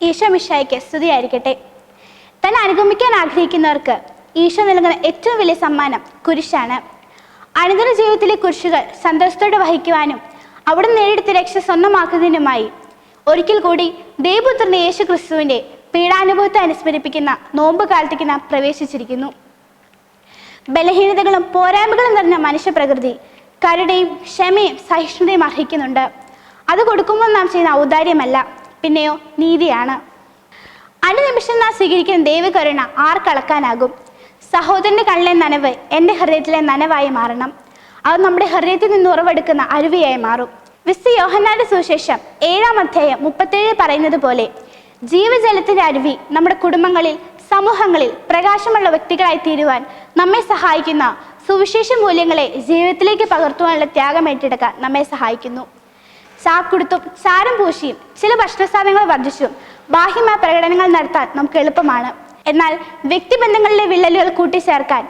ഈശോ മിഷായിക്ക് സ്തുതിയായിരിക്കട്ടെ. താൻ അനുഗമിക്കാൻ ആഗ്രഹിക്കുന്നവർക്ക് ഈശോ നൽകുന്ന ഏറ്റവും വലിയ സമ്മാനം കുരിശാണ്. അനന്തര ജീവിതത്തിലെ കുരിശുകൾ സന്തോഷത്തോടെ വഹിക്കുവാനും അവിടെ നേരിടുത്ത രക്ഷ സ്വന്തമാക്കുന്നതിനുമായി ഒരിക്കൽ കൂടി ദേവപുത്രന്റെ യേശു ക്രിസ്തുവിന്റെ പീഡാനുഭവത്തെ അനുസ്മരിപ്പിക്കുന്ന നോമ്പ് കാലത്തേക്ക് നാം പ്രവേശിച്ചിരിക്കുന്നു. ബലഹീനതകളും പോരായ്മകളും നിറഞ്ഞ മനുഷ്യപ്രകൃതി കരുടെയും ക്ഷമയും സഹിഷ്ണുതയും അർഹിക്കുന്നുണ്ട്. അത് കൊടുക്കുമ്പോൾ നാം ചെയ്യുന്ന ഔദാര്യമല്ല. പിന്നെയോ നീതിയാണ്. അനുനിമിഷം നാം സ്വീകരിക്കുന്ന ദൈവകരുണ ആർക്കളക്കാനാകും സഹോദരന്റെ കണ്ണിലെ നനവ് എന്റെ ഹൃദയത്തിലെ നനവായി മാറണം. അത് നമ്മുടെ ഹൃദയത്തിൽ നിന്ന് ഉറവെടുക്കുന്ന അരുവിയായി മാറും. വിസ്തു യോഹന്നാന്റെ സുശേഷം ഏഴാം അധ്യായം മുപ്പത്തേഴ് പറയുന്നത് പോലെ ജീവജലത്തിന്റെ അരുവി നമ്മുടെ കുടുംബങ്ങളിൽ സമൂഹങ്ങളിൽ പ്രകാശമുള്ള വ്യക്തികളായി തീരുവാൻ നമ്മെ സഹായിക്കുന്ന സുവിശേഷ മൂല്യങ്ങളെ ജീവിതത്തിലേക്ക് പകർത്തുവാനുള്ള ത്യാഗം ഏറ്റെടുക്കാൻ നമ്മെ സഹായിക്കുന്നു. ചാക്കുടുത്തും ചാരം പൂശിയും ചില ഭക്ഷണസാധനങ്ങൾ വർദ്ധിച്ചും ബാഹ്യമായ പ്രകടനങ്ങൾ നടത്താൻ നമുക്ക് എളുപ്പമാണ്. എന്നാൽ വ്യക്തിബന്ധങ്ങളിലെ വിള്ളലുകൾ കൂട്ടിച്ചേർക്കാൻ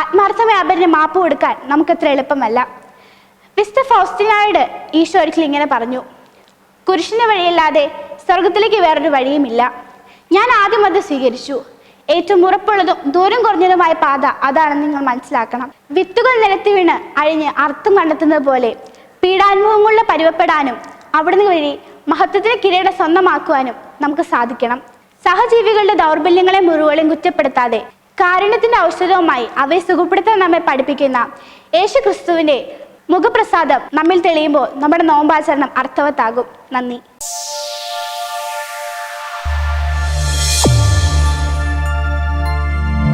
ആത്മാർത്ഥമായ അപരിന് മാപ്പ് കൊടുക്കാൻ നമുക്കത്ര എളുപ്പമല്ല. മിസ്റ്റർ ഫൗസ്റ്റിനായോട് ഈശോ ഒരിക്കൽ ഇങ്ങനെ പറഞ്ഞു കുരിശിന്റെ വഴിയല്ലാതെ സ്വർഗത്തിലേക്ക് വേറൊരു വഴിയുമില്ല. ഞാൻ ആദ്യം അത് സ്വീകരിച്ചു. ഏറ്റവും ഉറപ്പുള്ളതും ദൂരം കുറഞ്ഞതുമായ പാത അതാണെന്ന് നിങ്ങൾ മനസ്സിലാക്കണം. വിത്തുകൾ നിരത്തി വീണ് അഴിഞ്ഞ് അർത്ഥം കണ്ടെത്തുന്നത് പോലെ പീഡാനുഭവങ്ങളുടെ പരുവപ്പെടാനും അവിടുന്ന് വഴി മഹത്വത്തിന് കിരീടം സ്വന്തമാക്കുവാനും നമുക്ക് സാധിക്കണം. സഹജീവികളുടെ ദൗർബല്യങ്ങളെ മുറിവുകളെയും കുറ്റപ്പെടുത്താതെ കാരുണ്യത്തിന്റെ ഔഷധവുമായി അവയെ സുഖപ്പെടുത്താൻ നമ്മെ പഠിപ്പിക്കുന്ന യേശു ക്രിസ്തുവിന്റെ മുഖപ്രസാദം നമ്മിൽ തെളിയുമ്പോൾ നമ്മുടെ നോമ്പാചരണം അർത്ഥവത്താകും. നന്ദി.